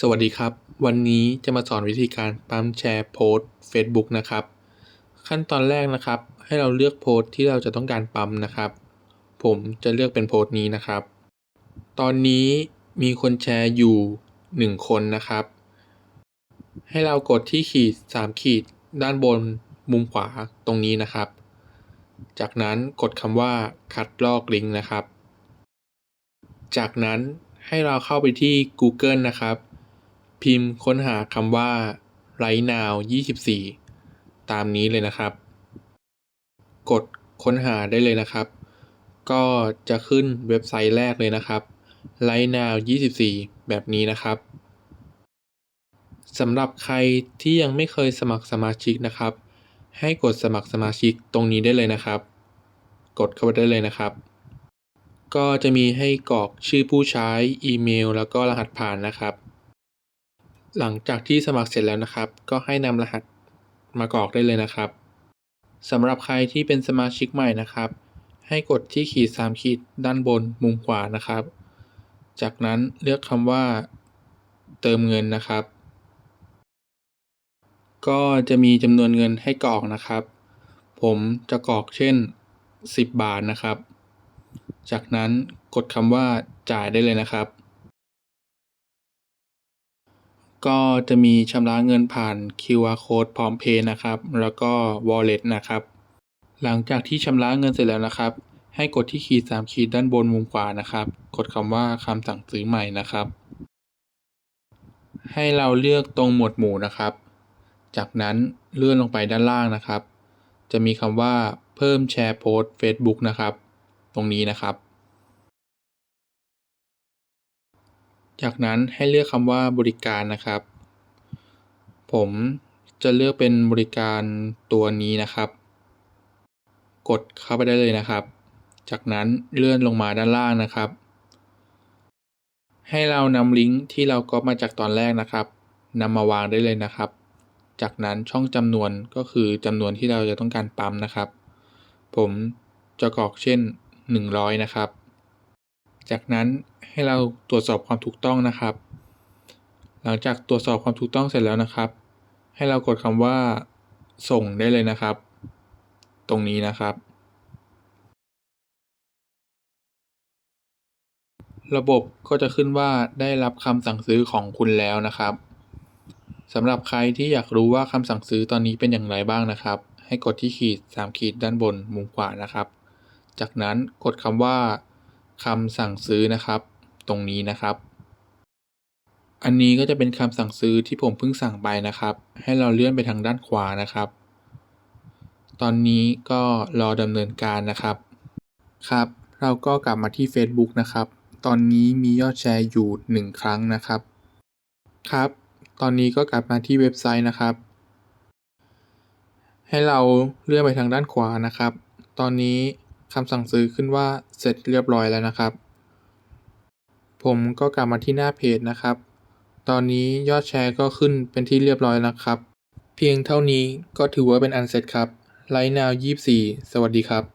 สวัสดีครับ วันนี้จะมาสอนวิธีการปั๊มแชร์โพสต์ Facebook นะครับ ขั้นตอนแรกนะครับ ให้เราเลือกโพสต์ที่เราจะต้องการปั๊มนะครับ ผมจะเลือกเป็นโพสต์นี้นะครับ ตอนนี้มีคนแชร์อยู่ 1 คนนะครับ ให้เรากดที่ขีด 3 ขีด ด้านบนมุมขวาตรงนี้นะครับ จากนั้นกดคำว่าคัดลอกลิงก์นะครับ จากนั้นให้เราเข้าไปที่ Google นะครับ พิมพ์ค้นหาคำว่า right now 24 ตามนี้เลยนะครับ กดค้นหาได้เลยนะครับ ก็จะขึ้นเว็บไซต์แรกเลยนะครับ right now 24 แบบนี้นะครับสำหรับใครที่ยังไม่เคยสมัครสมาชิกนะครับ ให้กดสมัครสมาชิกตรงนี้ได้เลยนะครับ กดเข้าไปได้เลยนะครับ ก็จะมีให้กรอกชื่อผู้ใช้อีเมล แล้วก็รหัสผ่านนะครับ หลังจากที่สมัครเสร็จแล้วนะครับ ก็ให้นำรหัสมากรอกได้เลยนะครับสำหรับใครที่เป็นสมาชิกใหม่นะครับ ให้กดที่ขีด3ขีดด้านบนมุมขวานะครับ จากนั้นเลือกคำว่า เติมเงินนะครับ ก็จะมีจำนวนเงินให้กรอกนะครับ ผมจะกรอกเช่น 10 บาทนะครับ จากนั้นกดคำว่าจ่ายได้เลยนะครับ ก็จะมีชำระเงินผ่าน QR code พร้อมเพย์นะครับ แล้วก็ wallet นะครับ หลังจากที่ชำระเงินเสร็จแล้วนะครับ ให้กดที่ขีด3ขีดด้านบนมุมขวานะครับ กดคำว่าคำสั่งซื้อใหม่นะครับ ให้เราเลือกตรงหมวดหมู่นะครับ จากนั้นเลื่อนลงไปด้านล่างนะครับ จะมีคำว่าเพิ่มแชร์โพสต์ Facebook นะครับ ตรงนี้นะครับ จากนั้นให้เลือกคำว่าบริการนะครับ ผมจะเลือกเป็นบริการตัวนี้นะครับ กดเข้าไปได้เลยนะครับ จากนั้นเลื่อนลงมาด้านล่างนะครับ ให้เรานำลิงก์ที่เราก๊อปมาจากตอนแรกนะครับนำมาวางได้เลยนะครับ จากนั้นช่องจำนวนก็คือจำนวนที่เราจะต้องการปั๊มนะครับ ผมจะกรอกเช่น 100 นะครับ จากนั้นให้เราตรวจสอบความถูกต้องนะครับ หลังจากตรวจสอบความถูกต้องเสร็จแล้วนะครับ ให้เรากดคำว่า ส่งได้เลยนะครับ ตรงนี้นะครับ ระบบก็จะขึ้นว่าได้รับคำสั่งซื้อของคุณแล้วนะครับสำหรับใครที่อยากรู้ว่าคำสั่งซื้อตอนนี้เป็นอย่างไรบ้างนะครับ ให้กดที่ขีด 3 ขีดด้านบนมุมขวานะครับ จากนั้นกดคำว่า คำสั่งซื้อนะครับ ตรงนี้นะครับ อันนี้ก็จะเป็นคำสั่งซื้อที่ผมเพิ่งสั่งไปนะครับ ให้เราเลื่อนไปทางด้านขวานะครับ ตอนนี้ก็รอดำเนินการนะครับ ครับ เราก็กลับมาที่ Facebook นะครับ ตอนนี้มียอดแชร์อยู่ 1 ครั้งนะครับ ครับ ตอนนี้ก็กลับมาที่เว็บไซต์นะครับให้เราเลื่อนไปทางด้านขวานะครับ ตอนนี้ คำสั่งซื้อขึ้นว่าเสร็จเรียบร้อยแล้วนะครับ ผมก็กลับมาที่หน้าเพจนะครับ ตอนนี้ยอดแชร์ก็ขึ้นเป็นที่เรียบร้อยแล้วครับ เพียงเท่านี้ก็ถือว่าเป็นอันเสร็จครับไลน์นาว24 สวัสดีครับ